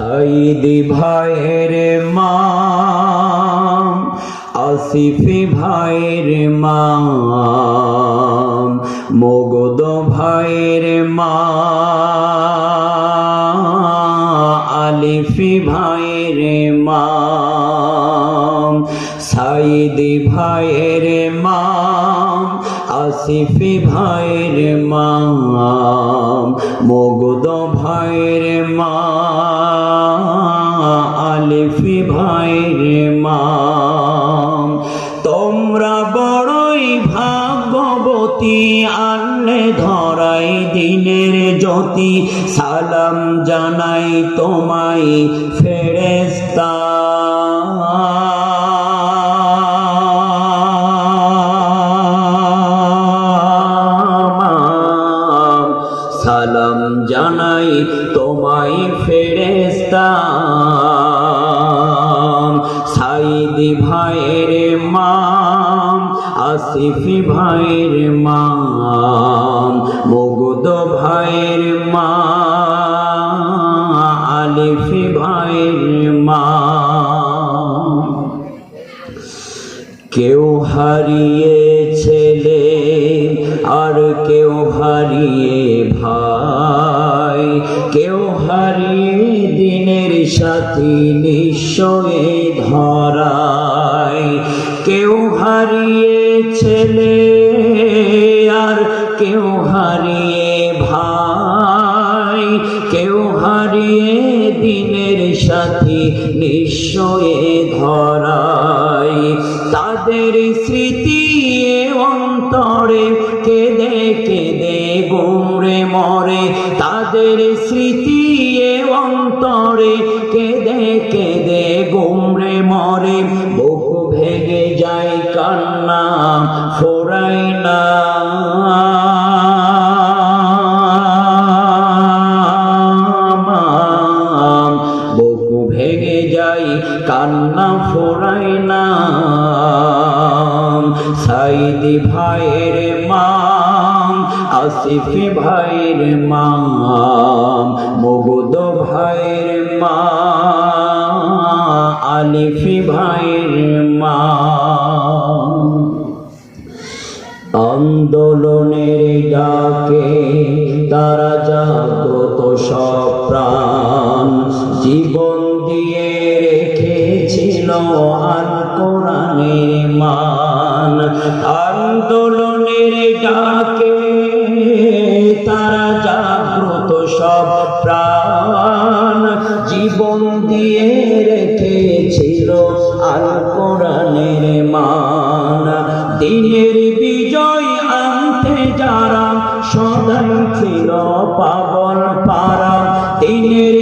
সাইদি ভাইয়ের মা, আসিফি ভাইয়ের মা, মগদ ভাইয়ের মা, আলিফি ভাইয়ের মা, সাইদি ভাইয়ের মা, আসিফি ভাইয়ের মা, মগদ ভাইয়ের মা। মা তোমরা বড়ই ভাগ্যবতী, আনলে ধরাই দিনের জ্যোতি। সালাম জানাই তোমায় ফেরেস্তা সালাম জানাই তোমায় ফেরেস্তা আসিফি ভাইয়ের মাম, মগুদ ভাইয়ের মা, আলিফি ভাইয়ের মা। কেউ হারিয়ে ছেলে, আর কেউ হারিয়ে ভাই। কেউ হারিয়ে দিনের সাথী নিশ্চয়ে ধরায়। কেউ হারিয়ে হারিয়ে ভাই, কেউ হারিয়ে দিনের সাথী নিশ্চয়ে ধরাই। তাদের স্মৃতি অন্তরে কেঁদে কেঁদে গোমরে মরে। তাদের স্মৃতি অন্তরে কেঁদে কেঁদে গোমরে মরে। বুক ভেঙে যায় কান্না ফোরাই না কান্না ফোরাই না সাইদি ভাইয়ের মাম, আসিফি ভাইয়ের মাম, মগুদ ভাইয়ের মা আলিফি ভাইয়ের মা আন্দোলনের ডাকে তারা জাগ্রত সব আল কোরআনের মান আন্দোলনের ডাকে তারা জাগ্রত সব প্রাণ। জীবন দিয়ে রেখেছিল আল কোরআনের মান। দিনের বিজয় আনতে যারা সদাই ছিল পাগল পারা দিনের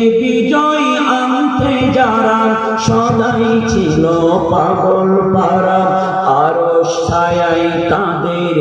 ছায়াই তাদের